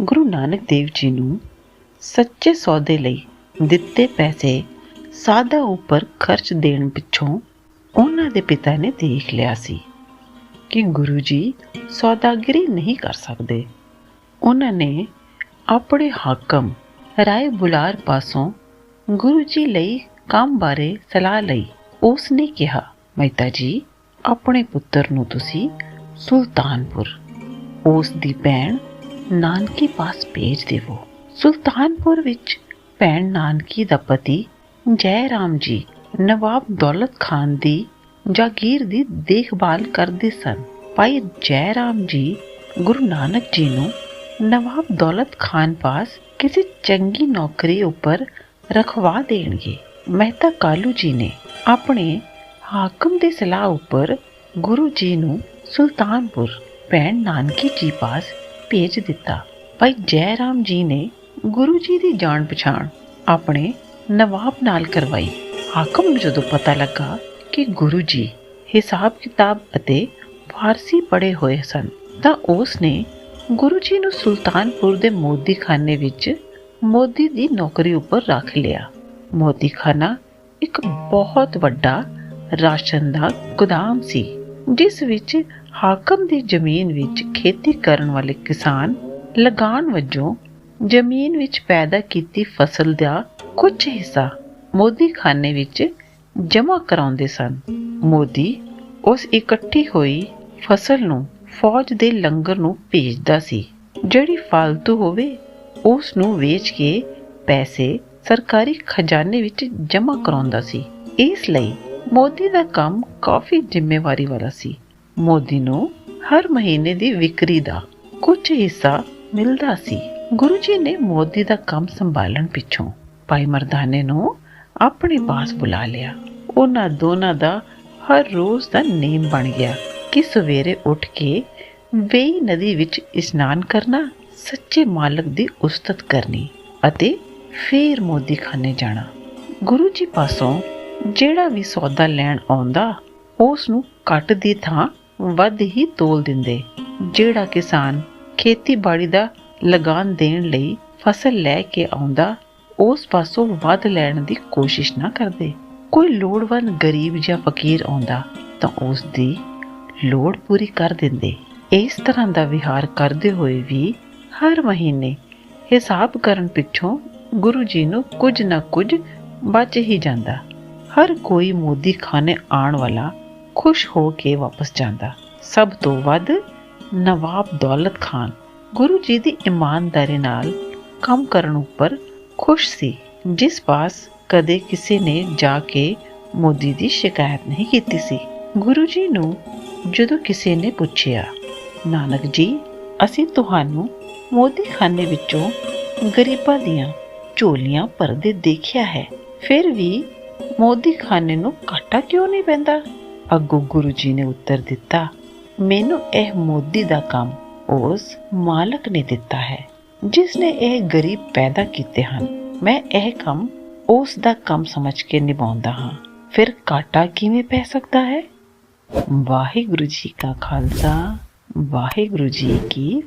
ਗੁਰੂ ਨਾਨਕ ਦੇਵ ਜੀ ਨੂੰ ਸੱਚੇ ਸੌਦੇ ਲਈ ਦਿੱਤੇ ਪੈਸੇ ਸਾਦਾ ਉੱਪਰ ਖਰਚ ਦੇਣ ਪਿੱਛੋਂ ਉਹਨਾਂ ਦੇ ਪਿਤਾ ਨੇ ਦੇਖ ਲਿਆ ਸੀ ਕਿ ਗੁਰੂ ਜੀ ਸੌਦਾਗਰੀ ਨਹੀਂ ਕਰ ਸਕਦੇ। ਉਹਨਾਂ ਨੇ ਆਪਣੇ ਹਾਕਮ ਰਾਏ ਬੁਲਾਰ ਪਾਸੋਂ ਗੁਰੂ ਜੀ ਲਈ ਕੰਮ ਬਾਰੇ ਸਲਾਹ ਲਈ। ਉਸ ਨੇ ਕਿਹਾ ਮਹਿਤਾ ਜੀ, ਆਪਣੇ ਪੁੱਤਰ ਨੂੰ ਤੁਸੀਂ ਸੁਲਤਾਨਪੁਰ। ਉਸ ਦੀ ਭੈਣ ਨਾਨਕੀ ਪਾਸ ਭੇਜ ਦੇਵੋ। ਸੁਲਤਾਨਪੁਰ ਵਿੱਚ ਭੈਣ ਨਾਨਕੀ ਦਾ ਪਤੀ ਜੈ ਰਾਮ ਜੀ ਨਵਾਬ ਦੌਲਤ ਖਾਨ ਦੀ ਜਾਗੀਰ ਦੀ ਦੇਖਭਾਲ ਕਰਦੇ ਸਨ। ਭਾਈ ਜੈ ਰਾਮ ਜੀ ਗੁਰੂ ਨਾਨਕ ਜੀ ਨੂੰ ਨਵਾਬ ਦੌਲਤ ਖਾਨ ਪਾਸ ਕਿਸੇ ਚੰਗੀ ਨੌਕਰੀ ਉੱਪਰ ਰਖਵਾ ਦੇਣਗੇ। ਮਹਿਤਾ ਕਾਲੂ ਜੀ ਨੇ ਆਪਣੇ ਹਾਕਮ ਦੀ ਸਲਾਹ ਉੱਪਰ ਗੁਰੂ ਜੀ ਨੂੰ ਸੁਲਤਾਨਪੁਰ ਭੈਣ ਨਾਨਕੀ ਜੀ ਪਾਸ ਭੇਜ ਦਿੱਤਾ। ਭਾਈ ਜੈ ਰਾਮ ਜੀ ਨੇ ਗੁਰੂ ਜੀ ਦੀ ਜਾਣ ਪਛਾਣ ਆਪਣੇ ਨਵਾਬ ਨਾਲ ਕਰਵਾਈ। ਹਾਕਮ ਨੂੰ ਜਦੋਂ ਪਤਾ ਲੱਗਾ ਕਿ ਗੁਰੂ ਜੀ ਹਿਸਾਬ ਕਿਤਾਬ ਅਤੇ ਫਾਰਸੀ ਪੜ੍ਹੇ ਹੋਏ ਸਨ, ਤਾਂ ਉਸ ਨੇ ਗੁਰੂ ਜੀ ਨੂੰ ਸੁਲਤਾਨਪੁਰ ਦੇ ਮੋਦੀ ਖਾਨੇ ਵਿੱਚ ਮੋਦੀ ਦੀ ਨੌਕਰੀ ਉੱਪਰ ਰੱਖ ਲਿਆ। ਮੋਦੀ ਖਾਨਾ ਇੱਕ ਬਹੁਤ ਵੱਡਾ ਰਾਸ਼ਨ ਦਾ ਗੋਦਾਮ ਸੀ, ਜਿਸ ਵਿੱਚ ਹਾਕਮ ਦੀ ਜ਼ਮੀਨ ਵਿੱਚ ਖੇਤੀ ਕਰਨ ਵਾਲੇ ਕਿਸਾਨ ਲਗਾਨ ਵਜੋਂ ਜ਼ਮੀਨ ਵਿੱਚ ਪੈਦਾ ਕੀਤੀ ਫਸਲ ਦਾ ਕੁਝ ਹਿੱਸਾ ਮੋਦੀ ਖਾਨੇ ਵਿੱਚ ਜਮ੍ਹਾਂ ਕਰਾਉਂਦੇ ਸਨ। ਮੋਦੀ ਉਸ ਇਕੱਠੀ ਹੋਈ ਫਸਲ ਨੂੰ ਫੌਜ ਦੇ ਲੰਗਰ ਨੂੰ ਭੇਜਦਾ ਸੀ, ਜਿਹੜੀ ਫालतू ਹੋਵੇ ਉਸ ਨੂੰ ਵੇਚ ਕੇ ਪੈਸੇ ਸਰਕਾਰੀ ਖਜ਼ਾਨੇ ਵਿੱਚ ਜਮ੍ਹਾਂ ਕਰਾਉਂਦਾ ਸੀ। ਇਸ ਲਈ ਮੋਦੀ ਦਾ ਕੰਮ ਕਾਫੀ ਜ਼ਿੰਮੇਵਾਰੀ ਵਾਲਾ ਸੀ। ਮੋਦੀ ਨੂੰ ਹਰ ਮਹੀਨੇ ਦੀ ਵਿਕਰੀ ਦਾ ਕੁਝ ਹਿੱਸਾ ਮਿਲਦਾ ਸੀ। ਗੁਰੂ ਜੀ ਨੇ ਮੋਦੀ ਦਾ ਕੰਮ ਸੰਭਾਲਣ ਪਿੱਛੋਂ ਭਾਈ ਮਰਦਾਨੇ ਨੂੰ ਆਪਣੇ ਪਾਸ ਬੁਲਾ ਲਿਆ। ਉਹਨਾਂ ਦੋਨਾਂ ਦਾ ਹਰ ਰੋਜ਼ ਦਾ ਨੇਮ ਬਣ ਗਿਆ ਕਿ ਸਵੇਰੇ ਉੱਠ ਕੇ ਵੇਈ ਨਦੀ ਵਿੱਚ ਇਸ਼ਨਾਨ ਕਰਨਾ ਸੱਚੇ ਮਾਲਕ ਦੀ ਉਸਤਤ ਕਰਨੀ ਅਤੇ ਫੇਰ ਮੋਦੀ ਖਾਨੇ ਜਾਣਾ। ਗੁਰੂ ਜੀ ਪਾਸੋਂ ਜਿਹੜਾ ਵੀ ਸੌਦਾ ਲੈਣ ਆਉਂਦਾ, ਉਸ ਨੂੰ ਘੱਟ ਦੀ ਥਾਂ ਵੱਧ ਹੀ ਤੋਲ ਦਿੰਦੇ। ਜਿਹੜਾ ਕਿਸਾਨ ਖੇਤੀਬਾੜੀ ਦਾ ਲਗਾਨ ਦੇਣ ਲਈ ਫਸਲ ਲੈ ਕੇ ਆਉਂਦਾ, ਉਸ ਪਾਸੋਂ ਵੱਧ ਲੈਣ ਦੀ ਕੋਸ਼ਿਸ਼ ਨਾ ਕਰਦੇ। ਕੋਈ ਲੋੜਵੰਦ ਗਰੀਬ ਜਾਂ ਫਕੀਰ ਆਉਂਦਾ, ਤਾਂ ਉਸ ਦੀ ਲੋੜ ਪੂਰੀ ਕਰ ਦਿੰਦੇ। ਇਸ ਤਰ੍ਹਾਂ ਦਾ ਵਿਹਾਰ ਕਰਦੇ ਹੋਏ ਵੀ ਹਰ ਮਹੀਨੇ ਹਿਸਾਬ ਕਰਨ ਪਿੱਛੋਂ ਗੁਰੂ ਜੀ ਨੂੰ ਕੁਝ ਨਾ ਕੁਝ ਬਚ ਹੀ ਜਾਂਦਾ। ਹਰ ਕੋਈ ਮੋਦੀ ਖਾਨੇ ਆਉਣ ਵਾਲਾ ਖੁਸ਼ ਹੋ ਕੇ ਵਾਪਸ ਜਾਂਦਾ। ਸਭ ਤੋਂ ਵੱਧ ਨਵਾਬ ਦੌਲਤ ਖਾਨ ਗੁਰੂ ਜੀ ਦੀ ਇਮਾਨਦਾਰੀ ਨਾਲ ਕੰਮ ਕਰਨ ਉੱਪਰ ਖੁਸ਼ ਸੀ, ਜਿਸ ਪਾਸ ਕਦੇ ਕਿਸੇ ਨੇ ਜਾ ਕੇ ਮੋਦੀ ਦੀ ਸ਼ਿਕਾਇਤ ਨਹੀਂ ਕੀਤੀ ਸੀ। ਗੁਰੂ ਜੀ ਨੂੰ ਜਦੋਂ ਕਿਸੇ ਨੇ ਪੁੱਛਿਆ, ਨਾਨਕ ਜੀ, ਅਸੀਂ ਤੁਹਾਨੂੰ ਮੋਦੀ ਖਾਨੇ ਵਿੱਚੋਂ ਗਰੀਬਾਂ ਦੀਆਂ ਝੋਲੀਆਂ ਭਰਦੇ ਦੇਖਿਆ ਹੈ, ਫਿਰ ਵੀ ਮੋਦੀ ਖਾਨੇ ਨੂੰ ਘਾਟਾ ਕਿਉਂ ਨਹੀਂ ਪੈਂਦਾ? ਅੱਗੋਂ ਗੁਰੂ ਜੀ ਨੇ ਉੱਤਰ ਦਿੱਤਾ, ਮੈਨੂੰ ਇਹ ਮੋਦੀ ਦਾ ਕੰਮ ਉਸ ਮਾਲਕ ਨੇ ਦਿੱਤਾ ਹੈ, ਜਿਸ ਨੇ ਇਹ ਗਰੀਬ ਪੈਦਾ ਕੀਤੇ ਹਨ। ਮੈਂ ਇਹ ਕੰਮ ਉਸ ਦਾ ਕੰਮ ਸਮਝ ਕੇ ਨਿਭਾਉਂਦਾ ਹਾਂ। ਫਿਰ ਘਾਟਾ ਕਿਵੇਂ ਪੈ ਸਕਦਾ ਹੈ? ਵਾਹਿਗੁਰੂ ਜੀ ਕਾ ਖਾਲਸਾ, ਵਾਹਿਗੁਰੂ ਜੀ ਕੀ